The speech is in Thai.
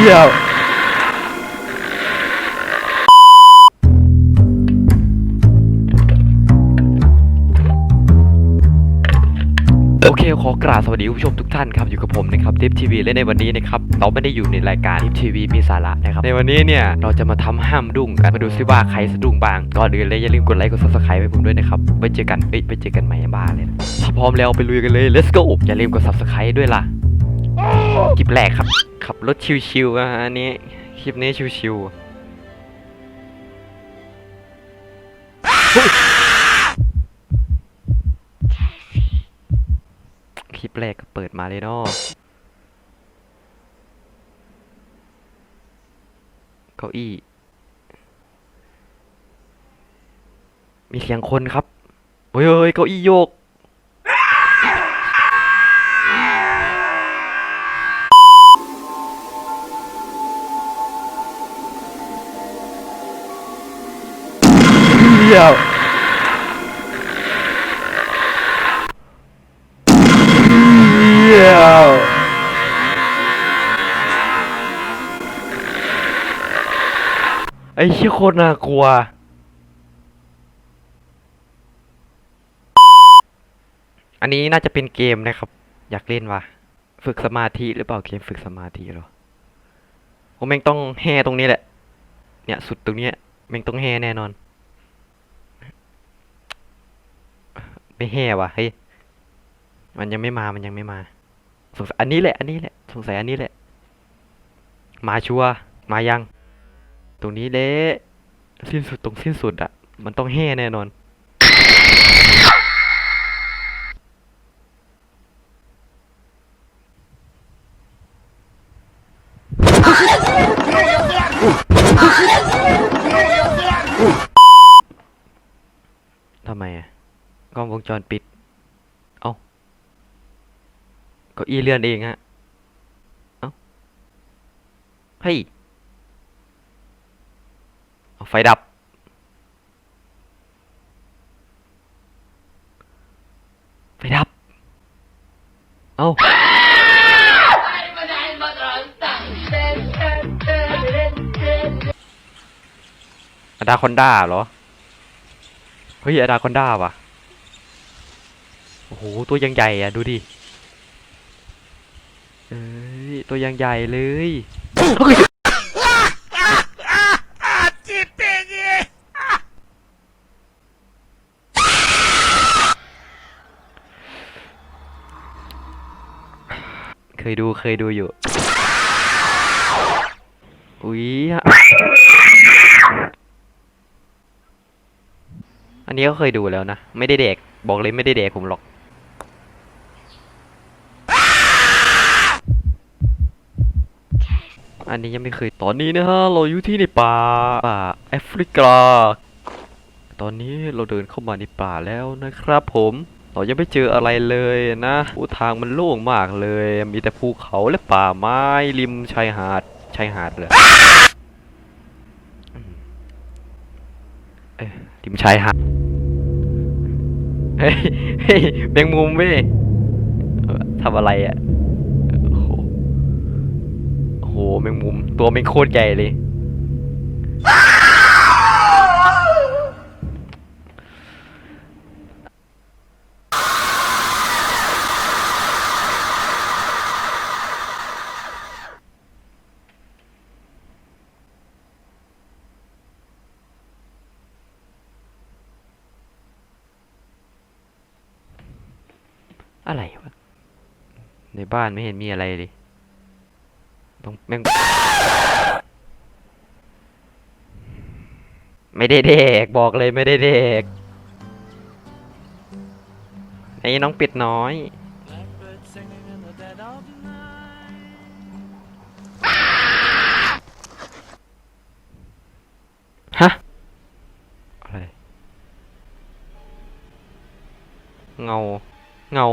เหี้ยโอเคขอกราบสวัสดีคุณผู้ชมทุกท่านครับอยู่กับผมนะครับทิปทีวีและในวันนี้นะครับเราไม่ได้อยู่ในรายการทิปทีวีมีสาระนะครับในวันนี้เนี่ยเราจะมาทำห้ามดุ้งกันมาดูซิว่าใครสะดุ้งบ้างก่อนอื่นเลยอย่าลืมกดไลค์กดซับสไครต์ให้ผมด้วยนะครับไว้เจอกันเอ้ยไปเจอกันใหม่บ้าเลยถ้าพร้อมแล้วไปลุยกันเลย let's go อย่าลืมกด subscribe ด้วยล่ะ คลิปแรกครับ ขับรถชิวๆอะอันนี้ คลิปนี้ชิวๆเฮ้ยคลิปแรกก็เปิดมาเลยเนาะเก้าอี้ มีเสียงคนครับเฮ้ยเฮ้ยเก้าอี้โยก เหี้ยเหี้ยไอ้เชี่ยโคตรน่ากลัวอันนี้น่าจะเป็นเกมนะครับ อยากเล่นวะฝึกสมาธิหรือเปล่าเกมฝึกสมาธิหรอผมแม่งต้องแห่ตรงนี้แหละ เนี่ย สุดตรงเนี้ยแม่งต้องแห่แน่นอน ไม่แห่ว่ะเฮ้ยมันยังไม่มามันยังไม่มา สงสัยอันนี้แหละ อันนี้แหละ สงสัยอันนี้แหละ มาชัวร์มายัง ตรงนี้เละสิ้นสุดตรงสิ้นสุดอะมันต้องแห่แน่นอนทำไมอะ กล้องวงจรปิด เอ้าเก็อีเลื่อนเองฮะ เอ้าเฮ้ยเอาไฟดับ ไฟดับ เอ้าอดาคอนด้าเหรอ เฮ้ยอดาคอนด้าว่ะ โอ้โห ตัวยังใหญ่อะดูดิ เอ้ย ตัวยังใหญ่เลยเฮ้ยเคยดูเคยดูอยู่ อุ๊ย อันนี้ก็เคยดูแล้วนะ ไม่ได้เด็ก บอกเลยไม่ได้เด็กผมหรอก อันนี้ยังไม่เคยตอนนี้นะฮะเราอยู่ที่ในป่าป่าแอฟริกา ตอนนี้เราเดินเข้ามาในป่าแล้วนะครับผมเรายังไม่เจออะไรเลยนะอ้ทางมันโล่งมากเลย มีแต่ภูเขาและป่าไม้ริมชายหาดชายหาดเลยเอ้ยริมชายหาดเฮ้ยเฮ้ยแมงมุมเว้ยทำอะไรอะ แมงมุม ตัวแมงโคตรใหญ่เลย อะไรวะ ในบ้านไม่เห็นมีอะไรเลย ต้องแม่งไม่ได้เด็กบอกเลยไม่ได้เด็กไอ้น้องป็ดน้อยฮะอะไรเงาเงา